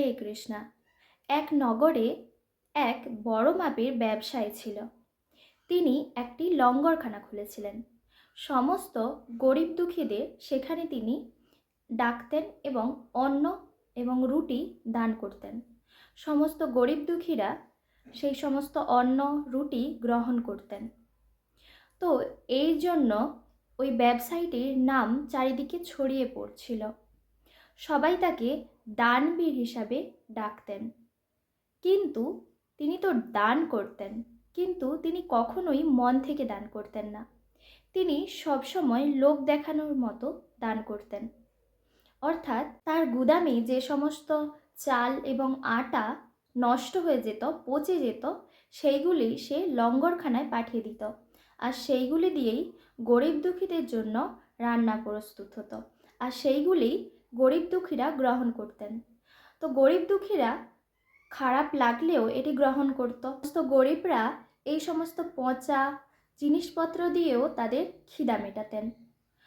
হরে কৃষ্ণা। এক নগরে এক বড় মাপের ব্যবসায়ী ছিল। তিনি একটি লঙ্গরখানা খুলেছিলেন। সমস্ত গরিব দুঃখীদের সেখানে তিনি ডাকতেন এবং অন্ন এবং রুটি দান করতেন। সমস্ত গরিব দুঃখীরা সেই সমস্ত অন্ন, রুটি গ্রহণ করতেন। তো এই জন্য ওই ব্যবসায়ীটির নাম চারিদিকে ছড়িয়ে পড়ছিল। সবাই তাকে দানবীর হিসাবে ডাকতেন। কিন্তু তিনি তো দান করতেন, কিন্তু তিনি কখনোই মন থেকে দান করতেন না। তিনি সবসময় লোক দেখানোর মতো দান করতেন। অর্থাৎ তার গুদামে যে সমস্ত চাল এবং আটা নষ্ট হয়ে যেত, পচে যেত, সেইগুলি সে লঙ্গরখানায় পাঠিয়ে দিত। আর সেইগুলি দিয়েই গরিব দুঃখীদের জন্য রান্না প্রস্তুত হতো। আর সেইগুলি গরিব দুঃখীরা গ্রহণ করতেন। তো গরিব দুঃখীরা খারাপ লাগলেও এটি গ্রহণ করত। তো গরিবরা এই সমস্ত পচা জিনিসপত্র দিয়েও তাদের খিদা মেটাতেন।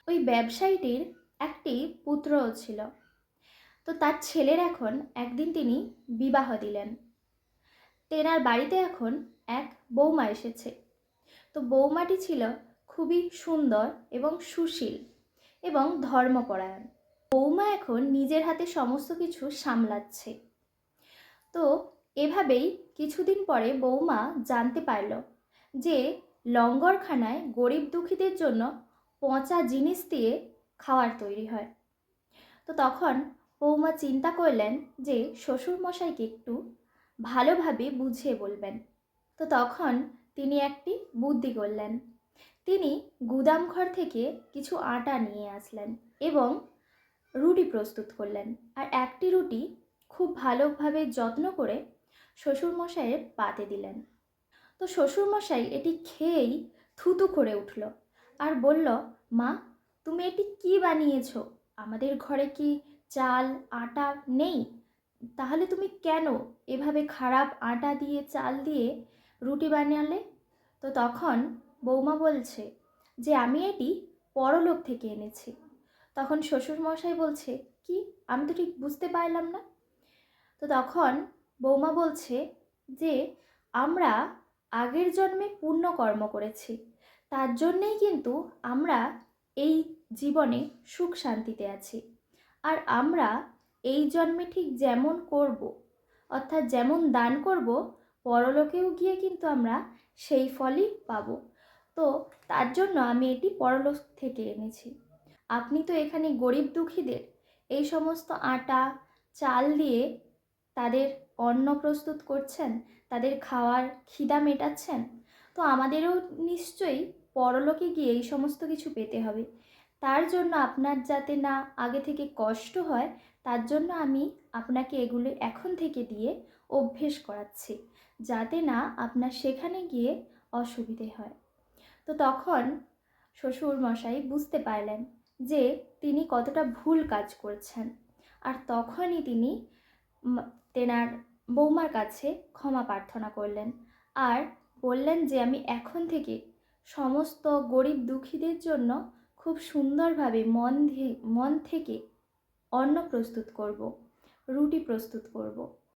ওই ব্যবসায়ীটির একটি পুত্রও ছিল। তো তার ছেলের এখন একদিন তিনি বিবাহ দিলেন। তেনার বাড়িতে এখন এক বৌমা এসেছে। তো বৌমাটি ছিল খুবই সুন্দর এবং সুশীল এবং ধর্মপরায়ণ। বৌমা এখন নিজের হাতে সমস্ত কিছু সামলাচ্ছে। তো এভাবেই কিছুদিন পরে বৌমা জানতে পারল যে লঙ্গরখানায় গরিব দুঃখীদের জন্য পচা জিনিস দিয়ে খাওয়ার তৈরি হয়। তো তখন বৌমা চিন্তা করলেন যে শ্বশুরমশাইকে একটু ভালোভাবে বুঝিয়ে বলবেন। তো তখন তিনি একটি বুদ্ধি করলেন তিনি গুদামঘর থেকে কিছু আটা নিয়ে আসলেন এবং রুটি প্রস্তুত করলেন। আর একটি রুটি খুব ভালোভাবে যত্ন করে শ্বশুরমশাইয়ের পাতে দিলেন। তো শ্বশুরমশাই এটি খেয়েই থুতু করে উঠল আর বলল, মা, তুমি এটি কি বানিয়েছ? আমাদের ঘরে কি চাল, আটা নেই? তাহলে তুমি কেন এভাবে খারাপ আটা দিয়ে, চাল দিয়ে রুটি বানালে? তো তখন বৌমা বলছে যে, আমি এটি পরলোক থেকে এনেছি। তখন শ্বশুর মশাই বলছে, কি? আমি তো ঠিক বুঝতে পারলাম না। তো তখন বৌমা বলছে যে, আমরা আগের জন্মে পুণ্য কর্ম করেছি। তার জন্যেই কিন্তু আমরা এই জীবনে সুখ শান্তিতে আছি। আর আমরা এই জন্মে ঠিক যেমন করব, অর্থাৎ যেমন দান করব, পরলোকেও গিয়ে কিন্তু আমরা সেই ফলই পাব। তো তার জন্য আমি এটি পরলোক থেকে এনেছি। আপনি তো এখানে গরিব দুঃখীদের এই সমস্ত আটা, চাল দিয়ে তাদের অন্ন প্রস্তুত করছেন, তাদের খাওয়ার খিদা মেটাচ্ছেন, তো আমাদেরও নিশ্চয়ই পরলোকে গিয়ে এই সমস্ত কিছু পেতে হবে। তার জন্য আপনার যাতে না আগে থেকে কষ্ট হয়, তার জন্য আমি আপনাকে এগুলো এখন থেকে দিয়ে অভ্যেস করাচ্ছি, যাতে না আপনার সেখানে গিয়ে অসুবিধে হয়। তো তখন শ্বশুর মশাই বুঝতে পারলেন যে তিনি কতটা ভুল কাজ করছেন। আর তখনই তিনি তেনার বৌমার কাছে ক্ষমা প্রার্থনা করলেন। আর বললেন যে, আমি এখন থেকে সমস্ত গরিব দুঃখীদের জন্য খুব সুন্দরভাবে মন মন থেকে অন্ন প্রস্তুত করব, রুটি প্রস্তুত করব।